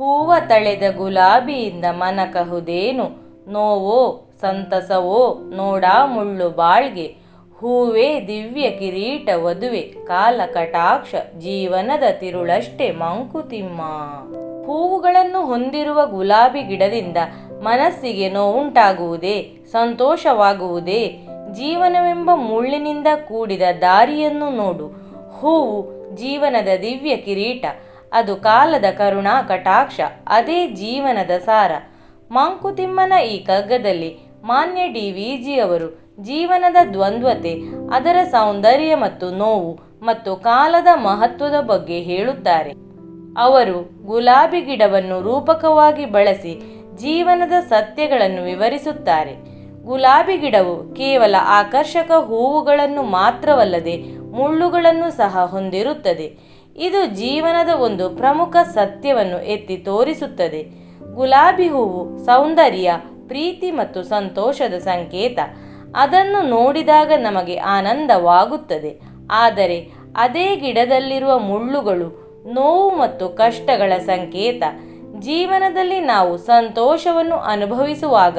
ಹೂವ ತಳೆದ ಗುಲಾಬಿಯಿಂದ ಮನಕಹುದೇನು? ನೋವೋ, ಸಂತಸವೋ, ನೋಡಾ ಮುಳ್ಳು ಬಾಳ್ಗೆ. ಹೂವೇ ದಿವ್ಯ ಕಿರೀಟ ವಧುವೆ, ಕಾಲ ಕಟಾಕ್ಷ, ಜೀವನದ ತಿರುಳಷ್ಟೇ ಮಂಕುತಿಮ್ಮ. ಹೂವುಗಳನ್ನು ಹೊಂದಿರುವ ಗುಲಾಬಿ ಗಿಡದಿಂದ ಮನಸ್ಸಿಗೆ ನೋವುಂಟಾಗುವುದೇ, ಸಂತೋಷವಾಗುವುದೇ? ಜೀವನವೆಂಬ ಮುಳ್ಳಿನಿಂದ ಕೂಡಿದ ದಾರಿಯನ್ನು ನೋಡು. ಹೂವು ಜೀವನದ ದಿವ್ಯ ಕಿರೀಟ ಅದು ಕಾಲದ ಕರುಣಾ ಕಟಾಕ್ಷ, ಅದೇ ಜೀವನದ ಸಾರ. ಮಂಕುತಿಮ್ಮನ ಈ ಕಗ್ಗದಲ್ಲಿ ಮಾನ್ಯ ಡಿ. ವಿ ಜಿ ಅವರು ಜೀವನದ ದ್ವಂದ್ವತೆ, ಅದರ ಸೌಂದರ್ಯ ಮತ್ತು ನೋವು ಮತ್ತು ಕಾಲದ ಮಹತ್ವದ ಬಗ್ಗೆ ಹೇಳುತ್ತಾರೆ. ಅವರು ಗುಲಾಬಿ ಗಿಡವನ್ನು ರೂಪಕವಾಗಿ ಬಳಸಿ ಜೀವನದ ಸತ್ಯಗಳನ್ನು ವಿವರಿಸುತ್ತಾರೆ. ಗುಲಾಬಿ ಗಿಡವು ಕೇವಲ ಆಕರ್ಷಕ ಹೂವುಗಳನ್ನು ಮಾತ್ರವಲ್ಲದೆ ಮುಳ್ಳುಗಳನ್ನು ಸಹ ಹೊಂದಿರುತ್ತದೆ. ಇದು ಜೀವನದ ಒಂದು ಪ್ರಮುಖ ಸತ್ಯವನ್ನು ಎತ್ತಿ ತೋರಿಸುತ್ತದೆ. ಗುಲಾಬಿ ಹೂವು ಸೌಂದರ್ಯ, ಪ್ರೀತಿ ಮತ್ತು ಸಂತೋಷದ ಸಂಕೇತ. ಅದನ್ನು ನೋಡಿದಾಗ ನಮಗೆ ಆನಂದವಾಗುತ್ತದೆ. ಆದರೆ ಅದೇ ಗಿಡದಲ್ಲಿರುವ ಮುಳ್ಳುಗಳು, ನೋವು ಮತ್ತು ಕಷ್ಟಗಳ ಸಂಕೇತ. ಜೀವನದಲ್ಲಿ ನಾವು ಸಂತೋಷವನ್ನು ಅನುಭವಿಸುವಾಗ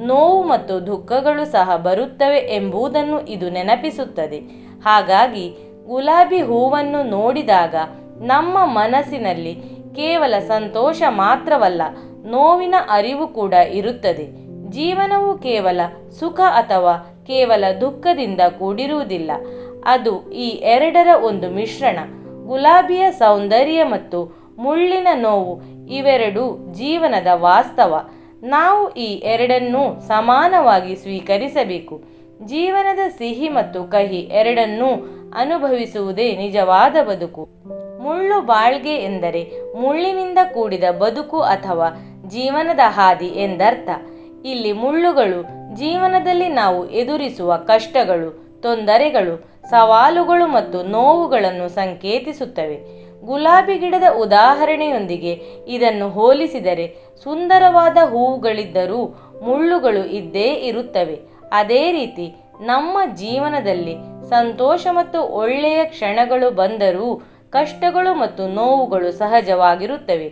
ನೋವು ಮತ್ತು ದುಃಖಗಳು ಸಹ ಬರುತ್ತವೆ ಎಂಬುದನ್ನು ಇದು ನೆನಪಿಸುತ್ತದೆ. ಹಾಗಾಗಿ ಗುಲಾಬಿ ಹೂವನ್ನು ನೋಡಿದಾಗ ನಮ್ಮ ಮನಸ್ಸಿನಲ್ಲಿ ಕೇವಲ ಸಂತೋಷ ಮಾತ್ರವಲ್ಲ, ನೋವಿನ ಅರಿವು ಕೂಡ ಇರುತ್ತದೆ. ಜೀವನವು ಕೇವಲ ಸುಖ ಅಥವಾ ಕೇವಲ ದುಃಖದಿಂದ ಕೂಡಿರುವುದಿಲ್ಲ. ಅದು ಈ ಎರಡರ ಒಂದು ಮಿಶ್ರಣ. ಗುಲಾಬಿಯ ಸೌಂದರ್ಯ ಮತ್ತು ಮುಳ್ಳಿನ ನೋವು ಇವೆರಡೂ ಜೀವನದ ವಾಸ್ತವ. ನಾವು ಈ ಎರಡನ್ನೂ ಸಮಾನವಾಗಿ ಸ್ವೀಕರಿಸಬೇಕು. ಜೀವನದ ಸಿಹಿ ಮತ್ತು ಕಹಿ ಎರಡನ್ನೂ ಅನುಭವಿಸುವುದೇ ನಿಜವಾದ ಬದುಕು. ಮುಳ್ಳು ಬಾಳ್ಗೆ ಎಂದರೆ ಮುಳ್ಳಿನಿಂದ ಕೂಡಿದ ಬದುಕು ಅಥವಾ ಜೀವನದ ಹಾದಿ ಎಂದರ್ಥ. ಇಲ್ಲಿ ಮುಳ್ಳುಗಳು ಜೀವನದಲ್ಲಿ ನಾವು ಎದುರಿಸುವ ಕಷ್ಟಗಳು, ತೊಂದರೆಗಳು, ಸವಾಲುಗಳು ಮತ್ತು ನೋವುಗಳನ್ನು ಸಂಕೇತಿಸುತ್ತವೆ. ಗುಲಾಬಿ ಗಿಡದ ಉದಾಹರಣೆಯೊಂದಿಗೆ ಇದನ್ನು ಹೋಲಿಸಿದರೆ ಸುಂದರವಾದ ಹೂವುಗಳಿದ್ದರೂ ಮುಳ್ಳುಗಳು ಇದ್ದೇ ಇರುತ್ತವೆ. ಅದೇ ರೀತಿ ನಮ್ಮ ಜೀವನದಲ್ಲಿ ಸಂತೋಷ ಮತ್ತು ಒಳ್ಳೆಯ ಕ್ಷಣಗಳು ಬಂದರೂ ಕಷ್ಟಗಳು ಮತ್ತು ನೋವುಗಳು ಸಹಜವಾಗಿರುತ್ತವೆ.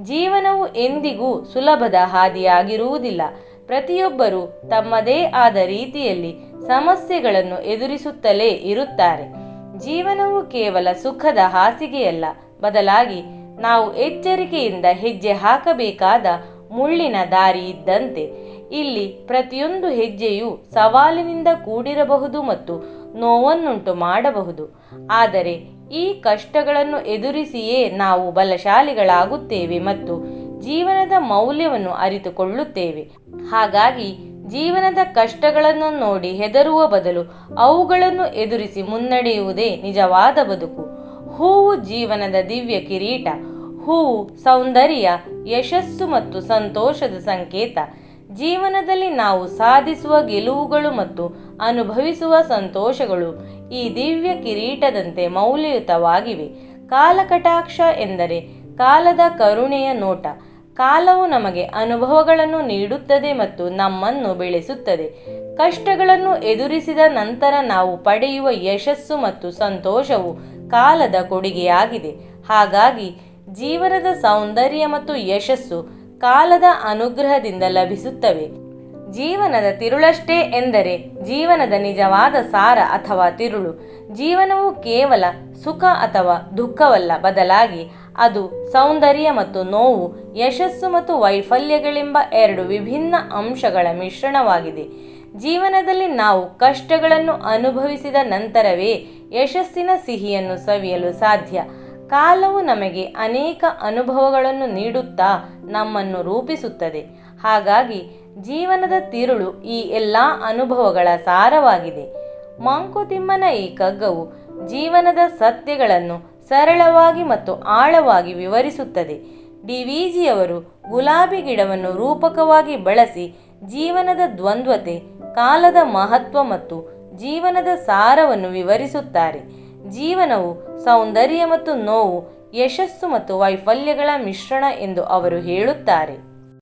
ಜೀವನವು ಎಂದಿಗೂ ಸುಲಭದ ಹಾದಿಯಾಗಿರುವುದಿಲ್ಲ. ಪ್ರತಿಯೊಬ್ಬರೂ ತಮ್ಮದೇ ಆದ ರೀತಿಯಲ್ಲಿ ಸಮಸ್ಯೆಗಳನ್ನು ಎದುರಿಸುತ್ತಲೇ ಇರುತ್ತಾರೆ. ಜೀವನವು ಕೇವಲ ಸುಖದ ಹಾಸಿಗೆಯಲ್ಲ. ಬದಲಾಗಿ ನಾವು ಎಚ್ಚರಿಕೆಯಿಂದ ಹೆಜ್ಜೆ ಹಾಕಬೇಕಾದ ಮುಳ್ಳಿನ ದಾರಿ ಇದ್ದಂತೆ. ಇಲ್ಲಿ ಪ್ರತಿಯೊಂದು ಹೆಜ್ಜೆಯು ಸವಾಲಿನಿಂದ ಕೂಡಿರಬಹುದು ಮತ್ತು ನೋವನ್ನುಂಟು ಮಾಡಬಹುದು. ಆದರೆ ಈ ಕಷ್ಟಗಳನ್ನು ಎದುರಿಸಿಯೇ ನಾವು ಬಲಶಾಲಿಗಳಾಗುತ್ತೇವೆ ಮತ್ತು ಜೀವನದ ಮೌಲ್ಯವನ್ನು ಅರಿತುಕೊಳ್ಳುತ್ತೇವೆ. ಹಾಗಾಗಿ ಜೀವನದ ಕಷ್ಟಗಳನ್ನು ನೋಡಿ ಹೆದರುವ ಬದಲು ಅವುಗಳನ್ನು ಎದುರಿಸಿ ಮುನ್ನಡೆಯುವುದೇ ನಿಜವಾದ ಬದುಕು. ಹೂವು ಜೀವನದ ದಿವ್ಯ ಕಿರೀಟ. ಹೂವು ಸೌಂದರ್ಯ, ಯಶಸ್ಸು ಮತ್ತು ಸಂತೋಷದ ಸಂಕೇತ. ಜೀವನದಲ್ಲಿ ನಾವು ಸಾಧಿಸುವ ಗೆಲುವುಗಳು ಮತ್ತು ಅನುಭವಿಸುವ ಸಂತೋಷಗಳು ಈ ದಿವ್ಯ ಕಿರೀಟದಂತೆ ಮೌಲ್ಯಯುತವಾಗಿವೆ. ಕಾಲಕಟಾಕ್ಷ ಎಂದರೆ ಕಾಲದ ಕರುಣೆಯ ನೋಟ. ಕಾಲವು ನಮಗೆ ಅನುಭವಗಳನ್ನು ನೀಡುತ್ತದೆ ಮತ್ತು ನಮ್ಮನ್ನು ಬೆಳೆಸುತ್ತದೆ. ಕಷ್ಟಗಳನ್ನು ಎದುರಿಸಿದ ನಂತರ ನಾವು ಪಡೆಯುವ ಯಶಸ್ಸು ಮತ್ತು ಸಂತೋಷವು ಕಾಲದ ಕೊಡುಗೆಯಾಗಿದೆ. ಹಾಗಾಗಿ ಜೀವನದ ಸೌಂದರ್ಯ ಮತ್ತು ಯಶಸ್ಸು ಕಾಲದ ಅನುಗ್ರಹದಿಂದ ಲಭಿಸುತ್ತವೆ. ಜೀವನದ ತಿರುಳಷ್ಟೇ ಎಂದರೆ ಜೀವನದ ನಿಜವಾದ ಸಾರ ಅಥವಾ ತಿರುಳು. ಜೀವನವು ಕೇವಲ ಸುಖ ಅಥವಾ ದುಃಖವಲ್ಲ, ಬದಲಾಗಿ ಅದು ಸೌಂದರ್ಯ ಮತ್ತು ನೋವು, ಯಶಸ್ಸು ಮತ್ತು ವೈಫಲ್ಯಗಳೆಂಬ ಎರಡು ವಿಭಿನ್ನ ಅಂಶಗಳ ಮಿಶ್ರಣವಾಗಿದೆ. ಜೀವನದಲ್ಲಿ ನಾವು ಕಷ್ಟಗಳನ್ನು ಅನುಭವಿಸಿದ ನಂತರವೇ ಯಶಸ್ಸಿನ ಸಿಹಿಯನ್ನು ಸವಿಯಲು ಸಾಧ್ಯ. ಕಾಲವು ನಮಗೆ ಅನೇಕ ಅನುಭವಗಳನ್ನು ನೀಡುತ್ತಾ ನಮ್ಮನ್ನು ರೂಪಿಸುತ್ತದೆ. ಹಾಗಾಗಿ ಜೀವನದ ತಿರುಳು ಈ ಎಲ್ಲ ಅನುಭವಗಳ ಸಾರವಾಗಿದೆ. ಮಂಕುತಿಮ್ಮನ ಈ ಕಗ್ಗವು ಜೀವನದ ಸತ್ಯಗಳನ್ನು ಸರಳವಾಗಿ ಮತ್ತು ಆಳವಾಗಿ ವಿವರಿಸುತ್ತದೆ. ಡಿ ವಿ ಜಿಯವರು ಗುಲಾಬಿ ಗಿಡವನ್ನು ರೂಪಕವಾಗಿ ಬಳಸಿ ಜೀವನದ ದ್ವಂದ್ವತೆ, ಕಾಲದ ಮಹತ್ವ ಮತ್ತು ಜೀವನದ ಸಾರವನ್ನು ವಿವರಿಸುತ್ತಾರೆ. ಜೀವನವು ಸೌಂದರ್ಯ ಮತ್ತು ನೋವು ಯಶಸ್ಸು ಮತ್ತು ವೈಫಲ್ಯಗಳ ಮಿಶ್ರಣ ಎಂದು ಅವರು ಹೇಳುತ್ತಾರೆ.